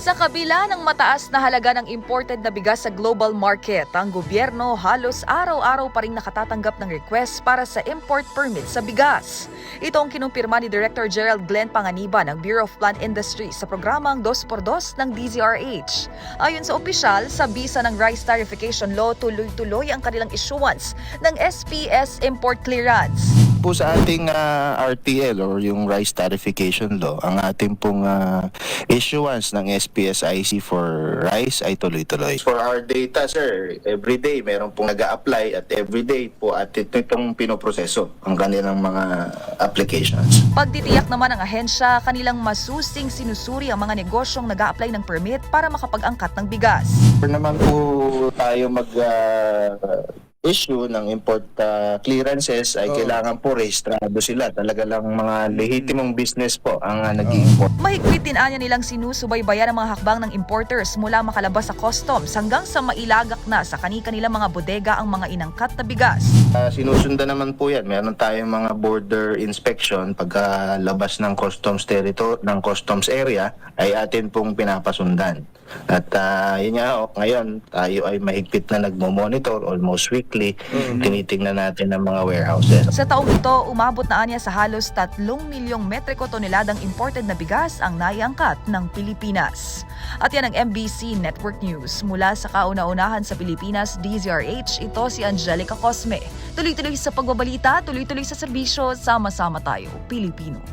Sa kabila ng mataas na halaga ng imported na bigas sa global market, ang gobyerno halos araw-araw pa rin nakatatanggap ng request para sa import permit sa bigas. Ito ang kinumpirma ni Director Gerald Glenn Panganiban ng Bureau of Plant Industry sa programang 2x2 ng DZRH. Ayon sa opisyal, sa bisa ng Rice Tarification Law, tuloy-tuloy ang kanilang issuance ng SPS import clearance. Po sa ating ah, RTL or yung Rice Tarification Law, ang ating pong ah, issuance ng SPSIC for rice ay tuloy-tuloy. For our data, sir, every day meron pong nag apply at every day po at ito itong pinoproseso ang kanilang mga applications. Pagtitiyak naman ng ahensya, kanilang masusing sinusuri ang mga negosyong nag apply ng permit para makapag-angkat ng bigas. For naman po tayo mag ah, issue ng import ah, clearances ay kailangan po rehistrado sila. Talaga lang mga lehitimong business po ang uh, nag-import. Mahigpit din anya nilang sinusubaybayan ang mga hakbang ng importers mula makalabas sa customs hanggang sa mailagak na sa kani-kanilang mga bodega ang mga inangkat na bigas. Ah, sinusundan naman po yan. Meron tayong mga border inspection pagkalabas ng customs territory, ng customs area ay atin pong pinapasundan. At ah, yun nga, oh, ngayon tayo ay mahigpit na nagmo-monitor almost weekly. Tinitingnan natin ang mga warehouses. Sa taong ito, umabot na anya sa halos 3 milyong metriko toneladang imported na bigas ang naiangkat ng Pilipinas. At yan ang MBC Network News. Mula sa kauna-unahan sa Pilipinas, DZRH, ito si Angelica Cosme. Tuloy-tuloy sa pagbabalita, tuloy-tuloy sa serbisyo, sama-sama tayo, Pilipino.